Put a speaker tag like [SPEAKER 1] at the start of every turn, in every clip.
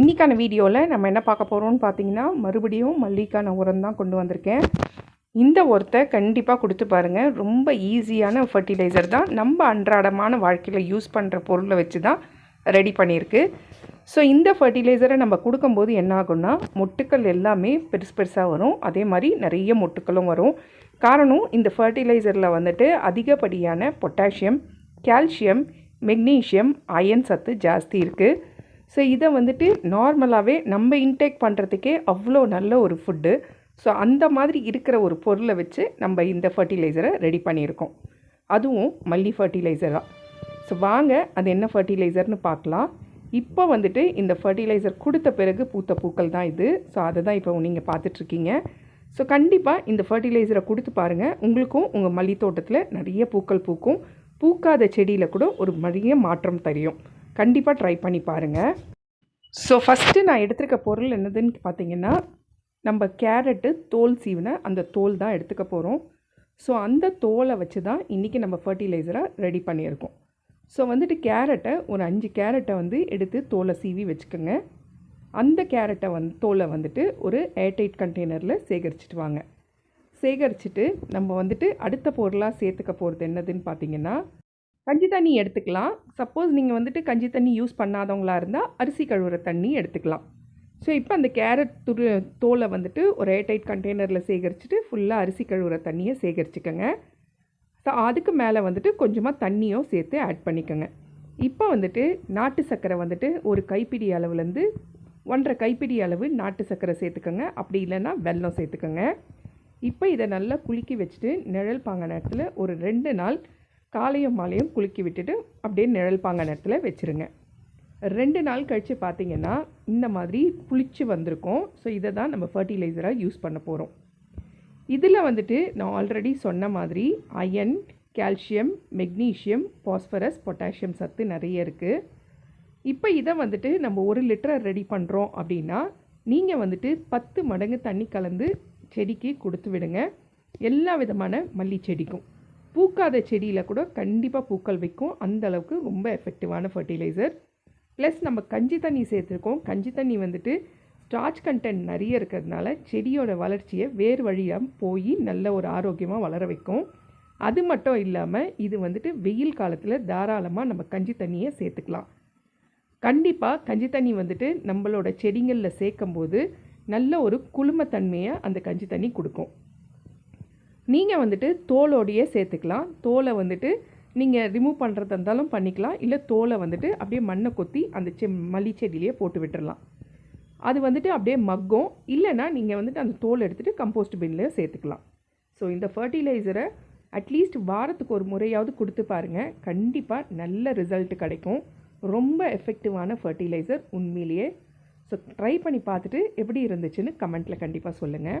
[SPEAKER 1] இன்றைக்கான வீடியோவில் நம்ம என்ன பார்க்க போகிறோம்னு பார்த்தீங்கன்னா மறுபடியும் மல்லிக்கான உரம் தான் கொண்டு வந்திருக்கேன். இந்த உரத்தை கண்டிப்பாக கொடுத்து பாருங்கள் ரொம்ப ஈஸியான ஃபர்டிலைசர் தான். நம்ம அன்றாடமான வாழ்க்கையில் யூஸ் பண்ணுற பொருளை வச்சு தான் ரெடி பண்ணியிருக்கு. ஸோ இந்த ஃபர்டிலைசரை நம்ம கொடுக்கும்போது என்ன ஆகும்னா மொட்டுக்கள் எல்லாமே பெருசு பெருசாக வரும். அதே மாதிரி நிறைய மொட்டுக்களும் வரும். காரணம் இந்த ஃபர்டிலைசரில் வந்துட்டு அதிகப்படியான பொட்டாசியம் கால்சியம் மெக்னீஷியம் அயன் சத்து ஜாஸ்தி இருக்குது ஸோ இதை வந்துட்டு நார்மலாகவே நம்ம இன்டேக் பண்ணுறதுக்கே அவ்வளோ நல்ல ஒரு ஃபுட்டு ஸோ அந்த மாதிரி இருக்கிற ஒரு பொருளை வச்சு நம்ம இந்த ஃபர்டிலைசரை ரெடி பண்ணியிருக்கோம். அதுவும் மல்லி ஃபர்டிலைசர் தான் ஸோ வாங்க அது என்ன ஃபர்டிலைசர்னு பார்க்கலாம். இப்போ வந்துட்டு இந்த ஃபர்டிலைசர் கொடுத்த பிறகு பூத்த பூக்கள் தான் இது. ஸோ அதை தான் இப்போ நீங்கள் பார்த்துட்ருக்கீங்க. ஸோ கண்டிப்பாக இந்த ஃபர்டிலைசரை கொடுத்து பாருங்கள் உங்களுக்கும் உங்கள் மல்லி தோட்டத்தில் நிறைய பூக்கள் பூக்கும். பூக்காத செடியில் கூட ஒரு நிறைய மாற்றம் தெரியும். கண்டிப்பாக ட்ரை பண்ணி பாருங்கள் ஸோ ஃபஸ்ட்டு நான் எடுத்துருக்க பொருள் என்னதுன்னு பார்த்தீங்கன்னா நம்ம கேரட்டு தோல் சீவின அந்த தோல் தான் எடுத்துக்க போகிறோம் ஸோ அந்த தோலை வச்சு தான் இன்றைக்கி நம்ம ஃபர்டிலைசரை ரெடி பண்ணியிருக்கோம். ஸோ வந்துட்டு கேரட்டை ஒரு அஞ்சு கேரட்டை வந்து எடுத்து தோலை சீவி வச்சுக்கோங்க. அந்த கேரட்டை வந்து தோலை வந்துட்டு ஒரு ஏர்டைட் கண்டெய்னரில் சேகரிச்சிட்டு வாங்க. சேகரிச்சுட்டு நம்ம வந்துட்டு அடுத்த பொருளாக சேர்த்துக்க போகிறது என்னதுன்னு பார்த்தீங்கன்னா கஞ்சி தண்ணி எடுத்துக்கலாம். சப்போஸ் நீங்கள் வந்துட்டு கஞ்சி தண்ணி யூஸ் பண்ணாதவங்களா இருந்தால் அரிசி கழுவுற தண்ணி எடுத்துக்கலாம். ஸோ இப்போ அந்த கேரட் துரு தோலை வந்துட்டு ஒரு ஏர்டைட் கண்டெய்னரில் சேகரிச்சுட்டு ஃபுல்லாக அரிசி கழுவுற தண்ணியை சேகரிச்சுக்கோங்க. ஸோ அதுக்கு மேலே வந்துட்டு கொஞ்சமாக தண்ணியும் சேர்த்து ஆட் பண்ணிக்கோங்க. இப்போ வந்துட்டு நாட்டு சர்க்கரை வந்துட்டு ஒரு கைப்பிடி அளவுலேருந்து ஒன்றரை கைப்பிடி அளவு நாட்டு சர்க்கரை சேர்த்துக்கோங்க. அப்படி இல்லைன்னா வெல்லம் சேர்த்துக்கோங்க. இப்போ இதை நல்லா குலுக்கி வச்சுட்டு நிழல் பாங்க நேரத்தில் ஒரு ரெண்டு நாள் காலையும் மாலையும் குலுக்கி விட்டுட்டு அப்படியே நிழல் பாங்க நேரத்தில் வச்சுருங்க. ரெண்டு நாள் கழித்து பார்த்தீங்கன்னா இந்த மாதிரி புளிச்சு வந்திருக்கும். ஸோ இதை தான் நம்ம ஃபர்டிலைசராக யூஸ் பண்ண போகிறோம் இதில் வந்துட்டு நான் ஆல்ரெடி சொன்ன மாதிரி iron calcium magnesium phosphorus potassium சத்து நிறைய இருக்குது இப்போ இதை வந்துட்டு நம்ம ஒரு லிட்டரை ரெடி பண்ணுறோம் அப்படின்னா நீங்கள் வந்துட்டு பத்து மடங்கு தண்ணி கலந்து செடிக்கு கொடுத்து விடுங்க. எல்லா விதமான மல்லி செடிக்கும் பூக்காத செடியில் கூட கண்டிப்பாக பூக்கள் வைக்கும். அந்த அளவுக்கு ரொம்ப எஃபெக்டிவான ஃபர்டிலைசர் ப்ளஸ் நம்ம கஞ்சி தண்ணி சேர்த்துருக்கோம். கஞ்சி தண்ணி வந்துட்டு ஸ்டார்ச் கண்டென்ட் நிறைய இருக்கிறதுனால செடியோட வளர்ச்சியை வேறு வழியாக போய் நல்ல ஒரு ஆரோக்கியமாக வளர வைக்கும். அது மட்டும் இல்லாமல் இது வந்துட்டு வெயில் காலத்தில் தாராளமாக நம்ம கஞ்சி தண்ணியை சேர்த்துக்கலாம். கண்டிப்பாக கஞ்சி தண்ணி வந்துட்டு நம்மளோட செடிங்களில் சேர்க்கும்போது நல்ல ஒரு குளுமத்தன்மையை அந்த கஞ்சி தண்ணி கொடுக்கும். நீங்கள் வந்துட்டு தோலோடையே சேர்த்துக்கலாம். தோலை வந்துட்டு நீங்கள் ரிமூவ் பண்ணுறதா இருந்தாலும் பண்ணிக்கலாம். இல்லை தோலை வந்துட்டு அப்படியே மண்ணை கொத்தி அந்த செ மல்லி செடியிலேயே போட்டு விட்டுறலாம். அது வந்துட்டு அப்படியே மக்கும். இல்லைன்னா நீங்கள் வந்துட்டு அந்த தோல் எடுத்துகிட்டு கம்போஸ்ட் பின்னில் சேர்த்துக்கலாம். ஸோ இந்த ஃபர்டிலைசரை அட்லீஸ்ட் வாரத்துக்கு ஒரு முறையாவது கொடுத்து பாருங்கள் கண்டிப்பாக நல்ல ரிசல்ட் கிடைக்கும். ரொம்ப எஃபெக்டிவான ஃபர்டிலைசர் உண்மையிலேயே. ஸோ ட்ரை பண்ணி பார்த்துட்டு எப்படி இருந்துச்சுன்னு கமெண்ட்டில் கண்டிப்பாக சொல்லுங்கள்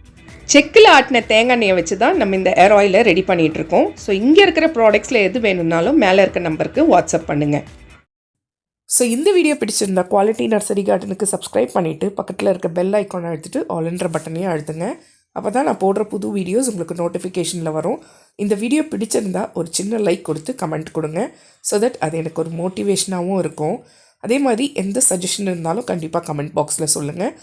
[SPEAKER 1] செக்கில் ஆட்டின தேங்காய் எண்ணெயை வச்சு தான் நம்ம இந்த ஏர் ஆயிலை ரெடி பண்ணிகிட்டு இருக்கோம் ஸோ இங்கே இருக்கிற ப்ராடக்ட்ஸில் எது வேணும்னாலும் மேலே இருக்க நம்பருக்கு வாட்ஸ்அப் பண்ணுங்கள் ஸோ இந்த வீடியோ பிடிச்சிருந்தா குவாலிட்டி நர்சரி கார்டனுக்கு சப்ஸ்கிரைப் பண்ணிவிட்டு பக்கத்தில் இருக்க பெல் ஐக்கானை அழுத்துட்டு ஆல்ன்ற பட்டனையும் அழுத்துங்க.
[SPEAKER 2] அப்போ தான் நான் போடுற புது வீடியோஸ் உங்களுக்கு நோட்டிஃபிகேஷனில் வரும். இந்த வீடியோ பிடிச்சிருந்தா ஒரு சின்ன லைக் கொடுத்து கமெண்ட் கொடுங்க. ஸோ தட் அது எனக்கு ஒரு மோட்டிவேஷனாகவும் இருக்கும். அதே மாதிரி எந்த சஜஷன் இருந்தாலும் கண்டிப்பாக கமெண்ட் பாக்ஸில் சொல்லுங்கள்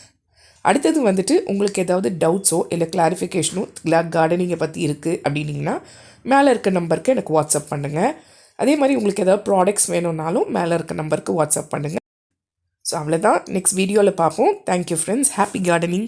[SPEAKER 2] அடுத்தது வந்துட்டு உங்களுக்கு ஏதாவது டவுட்ஸோ இல்லை கிளாரிஃபிகேஷனோ இல்லை கார்டனிங்கை பற்றி இருக்குது அப்படின்னீங்கன்னா மேலே இருக்க நம்பருக்கு எனக்கு வாட்ஸ்அப் பண்ணுங்கள் அதே மாதிரி உங்களுக்கு ஏதாவது ப்ராடக்ட்ஸ் வேணும்னாலும் மேலே இருக்க நம்பருக்கு வாட்ஸ்அப் பண்ணுங்கள் ஸோ அவ்வளோதான் நெக்ஸ்ட் வீடியோவில் பார்ப்போம். Thank you friends happy gardening